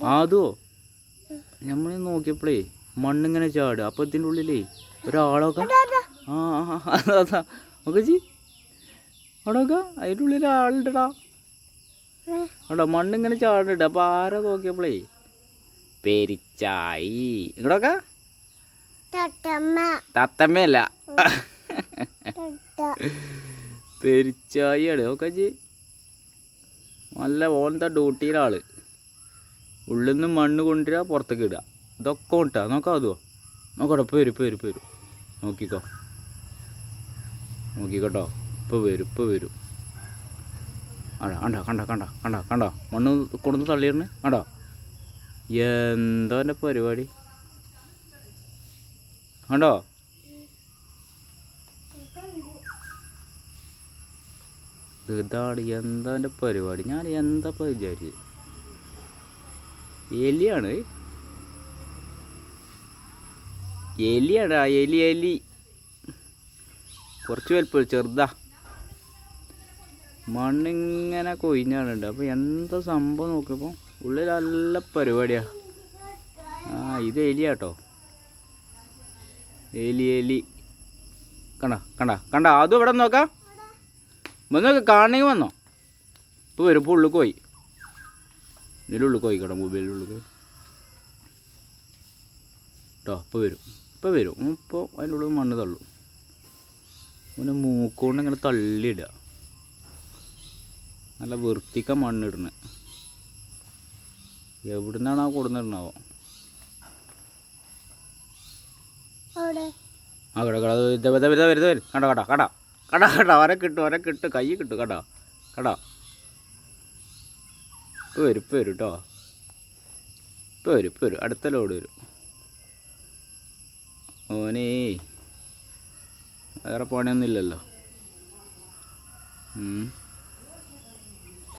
അതോ. നമ്മൾ നോക്കിയപ്പോഴേ മണ്ണിങ്ങനെ ചാട് അപ്പോൾ ഇതിന്റെ ഉള്ളിലേ ഒരാളൊക്കെ ആ അതാ ഒക്കെ ജി അവിടെയൊക്കെ അതിന്റെ ഉള്ളിൽ ആളുണ്ടടാ അവിടെ മണ്ണിങ്ങനെ ചാടുന്നുണ്ട്. അപ്പോൾ ആരാ നോക്കിയപ്പോഴേ പെരിച്ചായി. ഇങ്ങടൊക്കെ തത്തമ്മ. തത്തമ്മയല്ല. പെരിച്ചായി പെരിച്ചായിയാണ്. നോക്കാം ജി നല്ല ഓൺത ഡ്യൂട്ടിയിലാൾ. ഉള്ളിൽ നിന്ന് മണ്ണ് കൊണ്ടുവരിക പുറത്തേക്ക് ഇടുക ഇതൊക്കെ കൊണ്ടാ. നോക്കാം അതോ. നോക്കട്ടെ ഇപ്പോൾ വരും ഇപ്പോൾ വരും വരും. നോക്കിക്കോ. നോക്കിക്കോട്ടോ. ഇപ്പോൾ വരും ഇപ്പോൾ വരും. അടാ കണ്ട കണ്ട കണ്ട കണ്ട കണ്ട? മണ്ണ് കൊണ്ടുവന്ന് തള്ളിയിടണേ. കണ്ടോ? എന്താ എന്റെ പരിപാടി? കണ്ടോ? ഇതാണ് എന്താ എന്റെ പരിപാടി? ഞാൻ എന്താ ഇപ്പോൾ വിചാരിച്ചത്? എലിയാണ്. എലിയാണ് ആ എലി എലി. കുറച്ച് വലിപ്പം ചെറുതാ. മണ്ണിങ്ങനെ കൊയിഞ്ഞാണുണ്ട് അപ്പോൾ എന്താ സംഭവം നോക്കിയപ്പോൾ ഉള്ളിൽ നല്ല പരിപാടിയാണ് ആ ഇത് എലിയാട്ടോ. എലി എലി. കണ്ട കണ്ട കണ്ട? അതും ഇവിടെ നോക്കാം. വന്നോ കാണണമെങ്കിൽ വന്നോ. ഇപ്പോൾ വരുമ്പോൾ ഉള്ളിൽ പോയി. ഇതിലുള്ളിൽ പോയി കേട്ടോ മൊബൈലിനുള്ളിൽ ഉള്ളു കേട്ടോ അപ്പോൾ വരും. ഇപ്പോൾ വരും. ഇപ്പോൾ അതിന്റെ ഉള്ളിൽ മണ്ണ് തള്ളും. പിന്നെ മൂക്കുകൊണ്ട് ഇങ്ങനെ തള്ളിയിടുക. നല്ല വൃത്തിക്ക മണ്ണിടുന്നത് എവിടുന്നാണ് ആ കൊടുന്നിടണാവോ അവിടെ. ആ കട കട. വരുത് വരുത വരുത വരുത വരും കട കട കട. കട കട. വരെ കിട്ടും വരെ കിട്ടും. കൈ കിട്ടും കട. കട. ഇപ്പോൾ വരും ഇപ്പോൾ വരും കേട്ടോ ഇപ്പോൾ വരും ഇപ്പോൾ വരും അടുത്ത ലോഡ് വരും. ഓനേ വേറെ പണിയൊന്നുമില്ലല്ലോ.